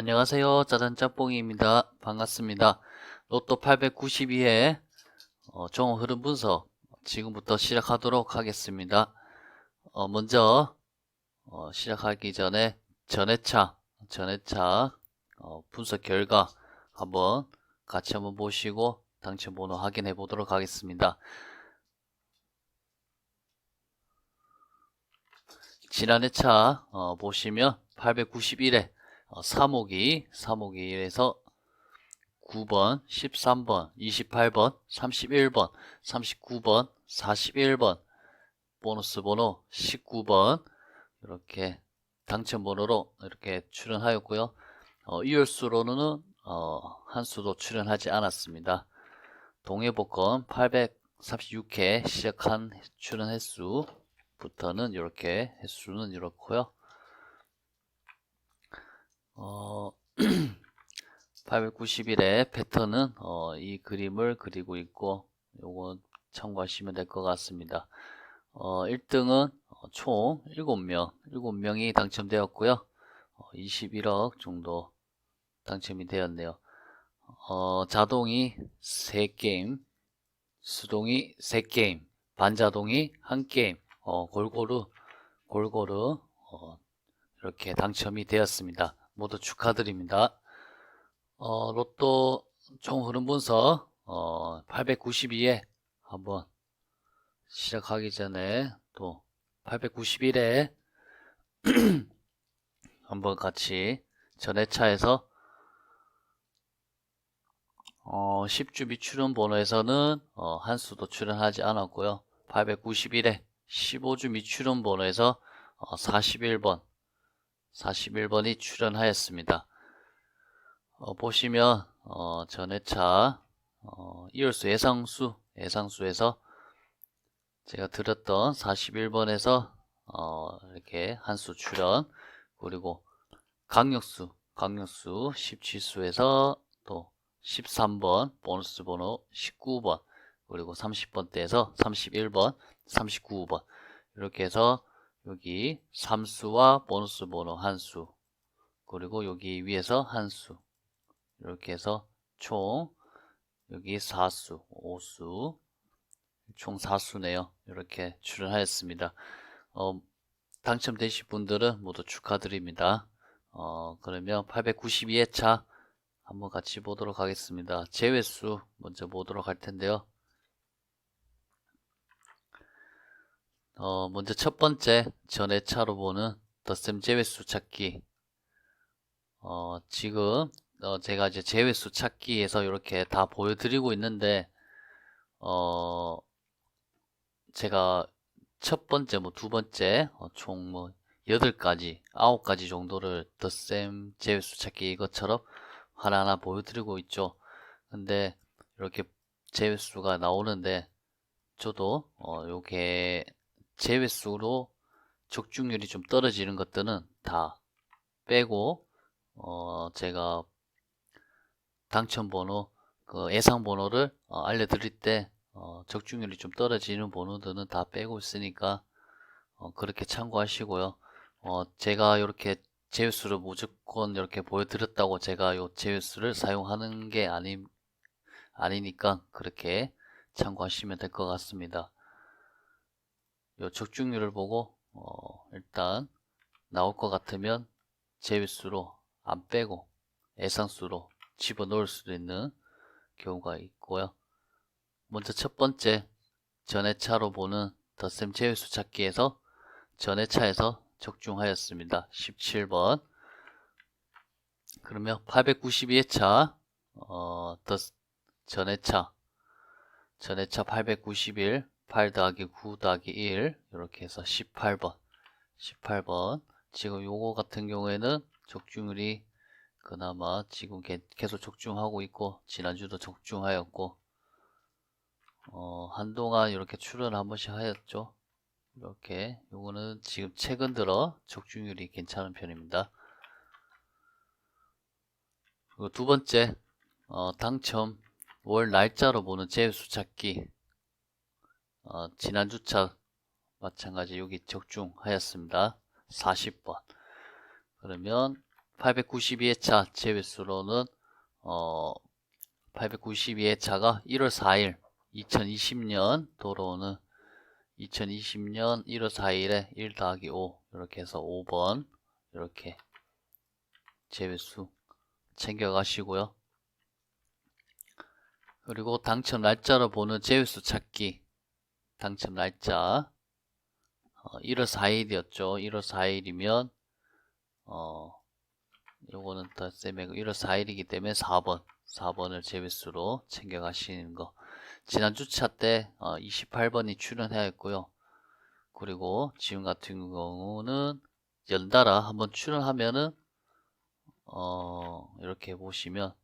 안녕하세요. 짜잔짬뽕입니다. 반갑습니다. 로또 892회 어, 종 흐름 분석 지금부터 시작하도록 하겠습니다. 어, 먼저 어, 시작하기 전에 전회차 전회차 어, 분석 결과 한번 같이 한번 보시고 당첨 번호 확인해 보도록 하겠습니다. 지난 회차 어, 보시면 891회 어, 3호기, 3호기에서 9번, 13번, 28번, 31번, 39번, 41번, 보너스 번호 19번, 이렇게 당첨 번호로 이렇게 출연하였고요. 어, 이월수로는 어, 한 수도 출연하지 않았습니다. 동해복권 836회 시작한 출연 횟수부터는 이렇게 횟수는 이렇고요. 어, 891의 패턴은 어, 이 그림을 그리고 있고 요거 참고하시면 될 것 같습니다. 어, 1등은 총 7명, 7명이 당첨되었고요. 어, 21억 정도 당첨이 되었네요. 어, 자동이 3게임, 수동이 3게임, 반자동이 1게임, 어, 골고루, 골고루, 어, 이렇게 당첨이 되었습니다. 모두 축하드립니다. 어, 로또 총 흐름 분석, 어, 892에 한번 시작하기 전에 또 891에 한번 같이 전회차에서 어, 10주 미출연 번호에서는 어, 한 수도 출연하지 않았고요. 891에 15주 미출연 번호에서 어, 41번 41번이 출연하였습니다. 어, 보시면 어, 전회차 어, 이월수 예상수 예상수에서 제가 들었던 41번에서 어, 이렇게 한수 출연 그리고 강력수 강력수 17수에서 또 13번 보너스 번호 19번 그리고 30번대에서 31번 39번 이렇게 해서 여기 3수와 보너스 번호 한 수. 그리고 여기 위에서 한 수. 이렇게 해서 총 여기 4수 5수. 총 4수네요. 이렇게 출연하였습니다. 어, 당첨되신 분들은 모두 축하드립니다. 어, 그러면 892회차 한번 같이 보도록 하겠습니다. 제외수 먼저 보도록 할 텐데요 어, 먼저 첫 번째 전회차로 보는 덧셈 제외수 찾기. 어, 지금 어, 제가 이제 제외수 찾기에서 이렇게 다 보여드리고 있는데 어, 제가 첫 번째 뭐 두 번째 어, 총뭐 여덟 가지 아홉 가지 정도를 덧셈 제외수 찾기 이것처럼 하나하나 보여드리고 있죠. 근데 이렇게 제외수가 나오는데 저도 어, 요게 제외수로 적중률이 좀 떨어지는 것들은 다 빼고 어 제가 당첨번호 그 예상번호를 어 알려드릴 때 어 적중률이 좀 떨어지는 번호들은 다 빼고 있으니까 어 그렇게 참고하시고요. 어 제가 이렇게 제외수를 무조건 이렇게 보여드렸다고 제가 요 제외수를 사용하는 게 아니, 아니니까 그렇게 참고하시면 될 것 같습니다 요 적중률을 보고 어, 일단 나올 것 같으면 제외수로 안 빼고 예상수로 집어넣을 수도 있는 경우가 있고요. 먼저 첫 번째 전회차로 보는 덧셈 제외수 찾기에서 전회차에서 적중하였습니다. 17번 그러면 892회차 어, 더 전회차 전회차 891 8 더하기 9 더하기 1 이렇게 해서 18번. 18번. 지금 요거 같은 경우에는 적중률이 그나마 지금 계속 적중하고 있고 지난주도 적중하였고 어, 한동안 이렇게 출연 한 번씩 하였죠. 이렇게. 요거는 지금 최근 들어 적중률이 괜찮은 편입니다. 두 번째 어, 당첨 월 날짜로 보는 제수 찾기 어, 지난주차 마찬가지 여기 적중하였습니다. 40번. 그러면 892회차 제외수로는 어 892회차가 1월 4일 2020년 도로는 2020년 1월 4일에 1 더하기 5 이렇게 해서 5번 이렇게 제외수 챙겨 가시고요. 그리고 당첨 날짜로 보는 제외수 찾기 당첨 날짜 어, 1월 4일이었죠. 1월 4일이면 어 요거는 더 쌤의 1월 4일이기 때문에 4번 4번을 제외수로 챙겨 가시는 거 지난 주차 때 어, 28번이 출연해 있고요. 그리고 지금 같은 경우는 연달아 한번 출연하면은 어 이렇게 보시면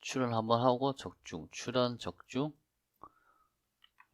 출연 한번 하고 적중 출연 적중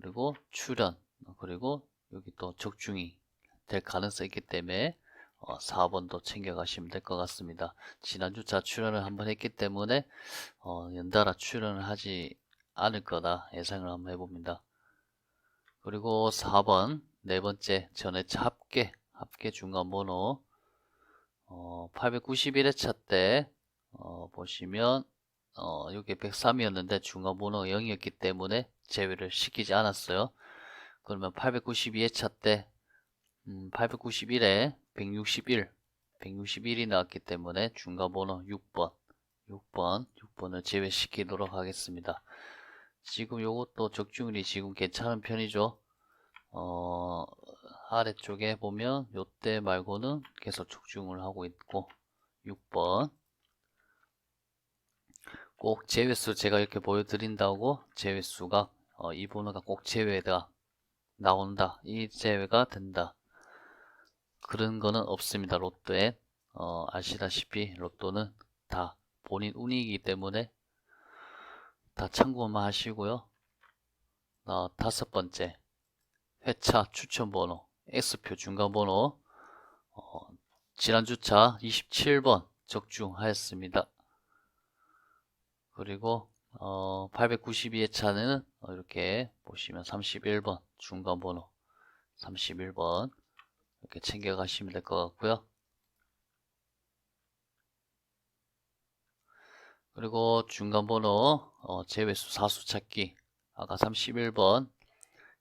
그리고 출연 그리고 여기 또 적중이 될 가능성이 있기 때문에 어, 4번도 챙겨 가시면 될 것 같습니다. 지난주 차 출연을 한번 했기 때문에 어, 연달아 출연을 하지 않을 거다 예상을 한번 해봅니다. 그리고 4번 네 번째 전회차 합계 합계 중간 번호 어, 891회차 때 어, 보시면 어, 여기 103이었는데 중간 번호가 0이었기 때문에 제외를 시키지 않았어요. 그러면 892회차 때 음, 891에 161 161이 나왔기 때문에 중간 번호 6번 6번 6번을 제외시키도록 하겠습니다. 지금 요것도 적중률이 지금 괜찮은 편이죠. 어, 아래쪽에 보면 요때 말고는 계속 적중을 하고 있고 6번 꼭 제외수 제가 이렇게 보여드린다고 제외수가 어, 이 번호가 꼭 제외가 나온다. 이 제외가 된다. 그런 거는 없습니다. 로또에. 어, 아시다시피 로또는 다 본인 운이기 때문에 다 참고만 하시고요. 어, 다섯 번째. 회차 추천 번호. X표 중간 번호. 어, 지난주차 27번 적중하였습니다. 그리고 어, 892회 차는 어, 이렇게 보시면 31번 중간 번호 31번 이렇게 챙겨 가시면 될 것 같고요. 그리고 중간 번호 어, 제외수 사수 찾기 아까 31번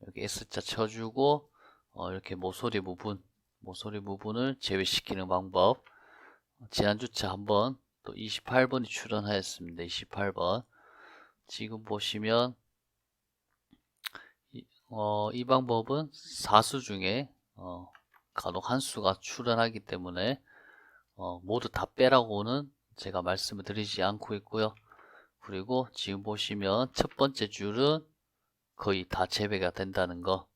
이렇게 S자 쳐주고 어, 이렇게 모서리 부분 모서리 부분을 제외시키는 방법. 지난주차 한번 또 28번이 출연하였습니다. 28번 지금 보시면 이, 어, 이 방법은 사수 중에 어, 간혹 한 수가 출연하기 때문에 어, 모두 다 빼라고는 제가 말씀을 드리지 않고 있고요. 그리고 지금 보시면 첫 번째 줄은 거의 다 제외가 된다는 거.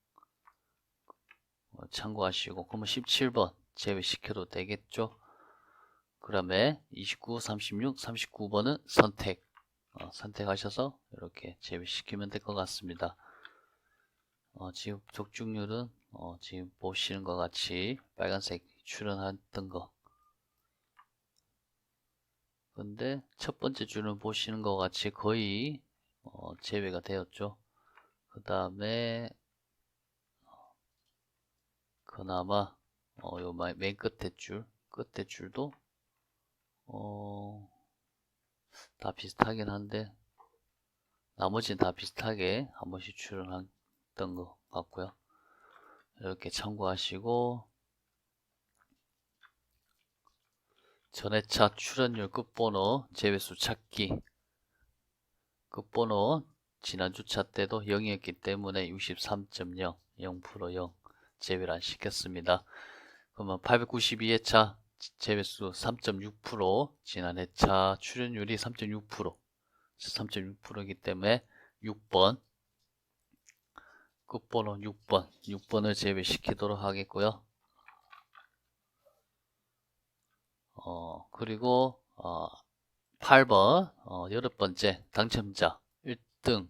어, 참고하시고 그러면 17번 제외시켜도 되겠죠? 그 다음에 29, 36, 39번은 선택 어, 선택하셔서 이렇게 제외시키면 될 것 같습니다. 어, 지금 적중률은 어, 지금 보시는 것 같이 빨간색 출연했던 거. 근데 첫 번째 줄은 보시는 것 같이 거의 어, 제외가 되었죠. 그 다음에 그나마 어, 요 맨 끝에 줄 끝에 줄도 어, 다 비슷하긴 한데 나머지는 다 비슷하게 한 번씩 출연했던 것 같고요. 이렇게 참고하시고 전회차 출연율 끝번호 제외수 찾기 끝번호 지난주차 때도 0이었기 때문에 63.0 0% 0 제외를 안 시켰습니다. 그러면 892회차 제외수 3.6% 지난 회차 출연율이 3.6% 3.6%이기 때문에 6번 끝번호 6번 6번을 제외시키도록 하겠고요. 어 그리고 어 8번 어 여덟 번째 당첨자 1등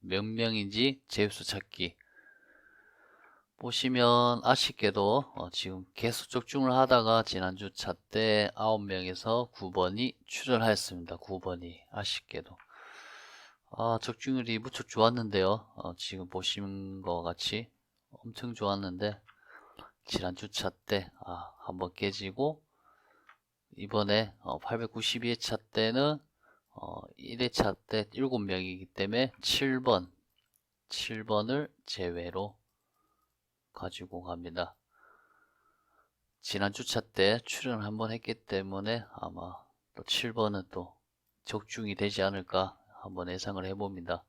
몇 명인지 제외수 찾기 보시면 아쉽게도 어, 지금 계속 적중을 하다가 지난주 차 때 9명에서 9번이 출연하였습니다. 9번이 아쉽게도 아, 적중률이 무척 좋았는데요. 어, 지금 보시는 것 같이 엄청 좋았는데 지난주 차 때 아, 한번 깨지고 이번에 892회차 때는 어, 1회차 때 7명이기 때문에 7번 7번을 제외로 가지고 갑니다. 지난 주차 때 출연 한번 했기 때문에 아마 또 7번은 또 적중이 되지 않을까 한번 예상을 해봅니다.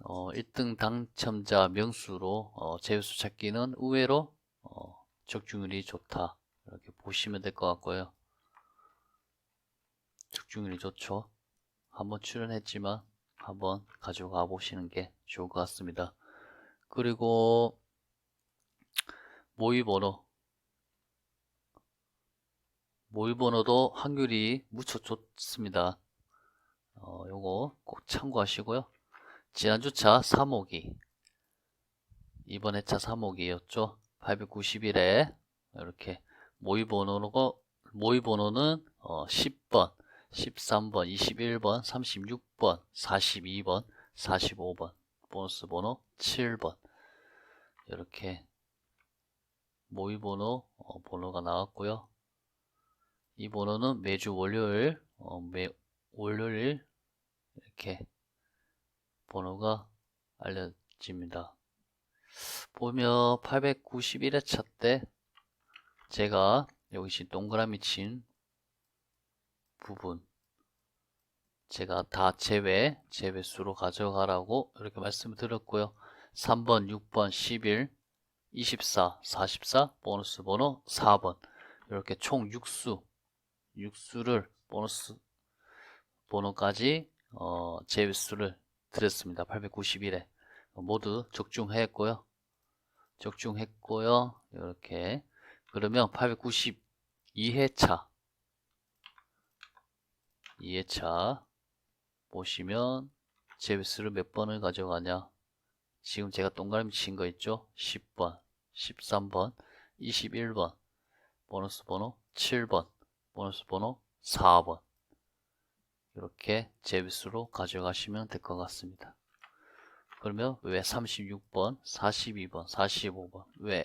어, 1등 당첨자 명수로 어, 제수수 찾기는 의외로 어, 적중률이 좋다 이렇게 보시면 될 것 같고요. 적중률이 좋죠. 한번 출연했지만 한번 가져가 보시는 게 좋을 것 같습니다. 그리고 모의번호 모의번호도 확률이 무척 좋습니다. 어, 요거 꼭 참고하시고요. 지난주차 3호기 이번 회차 3호기였죠. 891에 이렇게 모의번호가 모의번호는 어, 10번, 13번, 21번, 36번, 42번, 45번, 보너스 번호 7번 이렇게 모의번호 어, 번호가 나왔고요. 이 번호는 매주 월요일 어, 매 월요일 이렇게 번호가 알려집니다. 보면 891회차 때 제가 여기 동그라미 친 부분 제가 다 제외, 제외수로 가져가라고 이렇게 말씀을 드렸고요. 3번, 6번, 11, 24, 44, 보너스 번호 4번. 이렇게 총 6수 6수를 보너스 번호까지 어, 제외수를 드렸습니다. 891에. 모두 적중했고요. 적중했고요. 이렇게. 그러면 892회차. 2회차 보시면 제비스를 몇 번을 가져가냐? 지금 제가 동그라미 친 거 있죠? 10번 13번 21번 보너스 번호 7번 보너스 번호 4번. 이렇게 제비스로 가져가시면 될 것 같습니다. 그러면 왜 36번 42번 45번? 왜?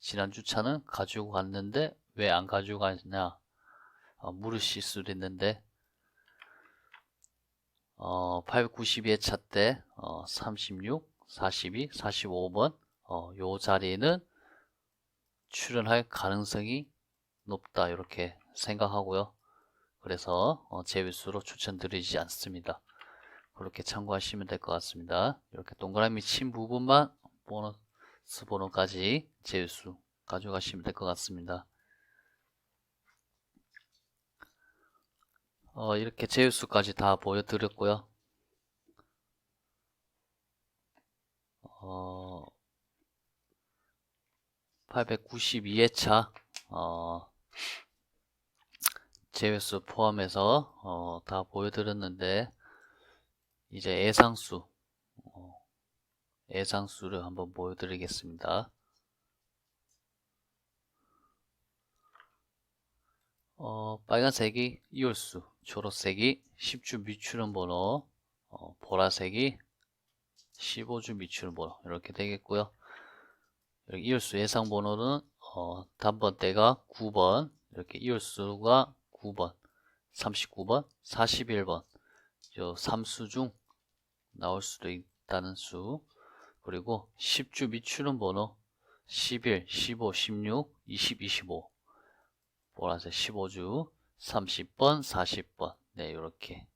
지난 주 차는 가지고 갔는데 왜 안 가지고 갔냐? 어, 물으실 수도 있는데. 어, 892회 차 때 어, 36, 42, 45번 어, 요 자리는 출연할 가능성이 높다 이렇게 생각하고요. 그래서 어, 제외수로 추천드리지 않습니다. 그렇게 참고하시면 될 것 같습니다. 이렇게 동그라미 친 부분만 보너스 번호까지 제외수 가져가시면 될 것 같습니다. 어, 이렇게 제휴수까지 다 보여드렸고요. 어, 892회차 어, 제외수 포함해서 어, 다 보여드렸는데 이제 예상수 어, 예상수를 한번 보여드리겠습니다. 어, 빨간색이 이올수, 초록색이 10주 미추름 번호, 어, 보라색이 15주 미추름 번호 이렇게 되겠고요. 여기 이올수 예상 번호는 어, 단번대가 9번, 이렇게 이올수가 9번, 39번, 41번, 저 3수 중 나올 수도 있다는 수, 그리고 10주 미추름 번호 11, 15, 16, 20, 25 보라색 15주 30번 40번. 네 이렇게.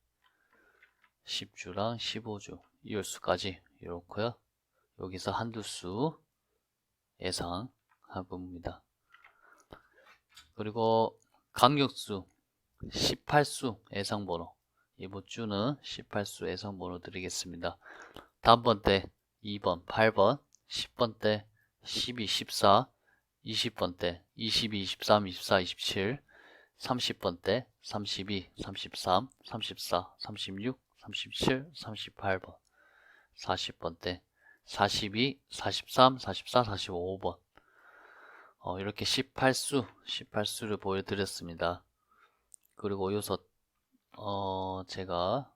10주랑 15주 이열수까지 이렇고요. 여기서 한두 수 예상하봅니다. 그리고 강력수 18수 예상번호. 이번 주는 18수 예상번호 드리겠습니다. 다음번 때 2번 8번 10번 때 12, 14 20번 때 22, 23, 24, 27 30번 때 32, 33, 34, 36, 37, 38번 40번 때 42, 43, 44, 45번. 어, 이렇게 18수 18수를 보여드렸습니다. 그리고 여기서 어, 제가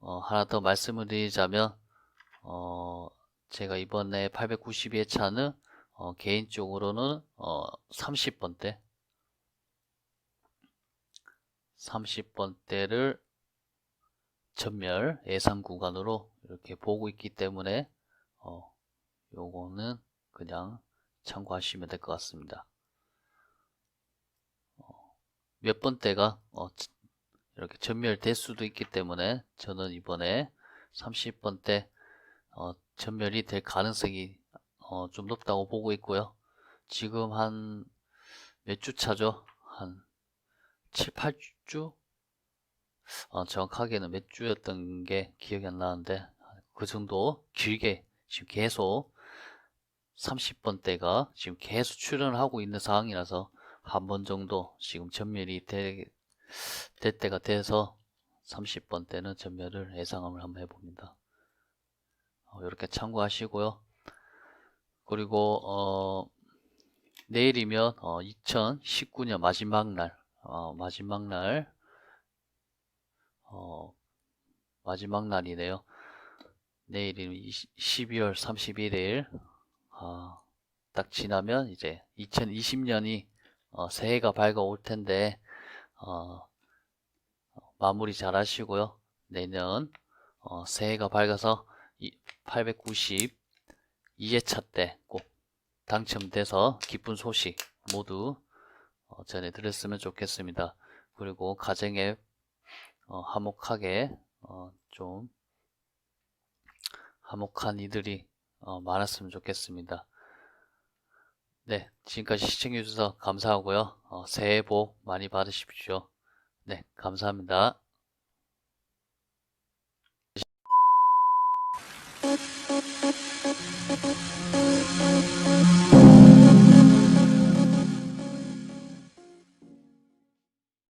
어, 하나 더 말씀을 드리자면 어, 제가 이번에 892회 차는 어, 개인적으로는 어, 30번대. 30번대를 전멸 예상 구간으로 이렇게 보고 있기 때문에 어, 요거는 그냥 참고하시면 될 것 같습니다. 어, 몇 번대가 어, 이렇게 전멸될 수도 있기 때문에 저는 이번에 30번대 어, 전멸이 될 가능성이 어, 좀 높다고 보고 있고요. 지금 한 몇 주 차죠? 한 7, 8주? 어, 정확하게는 몇 주였던 게 기억이 안 나는데 그 정도 길게 지금 계속 30번대가 지금 계속 출연을 하고 있는 상황이라서 한 번 정도 지금 전멸이 될, 될 때가 돼서 30번대는 전멸을 예상을 한번 해봅니다. 어, 이렇게 참고하시고요. 그리고 어, 내일이면 2019년 마지막 날 어, 마지막 날 어, 마지막 날이네요. 내일이 12월 31일 아, 딱 지나면 이제 2020년이 어, 새해가 밝아올 텐데 어, 마무리 잘 하시고요. 내년 어, 새해가 밝아서 890 2회차 때 꼭 당첨돼서 기쁜 소식 모두 어, 전해드렸으면 좋겠습니다. 그리고 가정에 어, 화목하게 어, 좀 화목한 이들이 어, 많았으면 좋겠습니다. 네, 지금까지 시청해주셔서 감사하고요. 어, 새해 복 많이 받으십시오. 네, 감사합니다.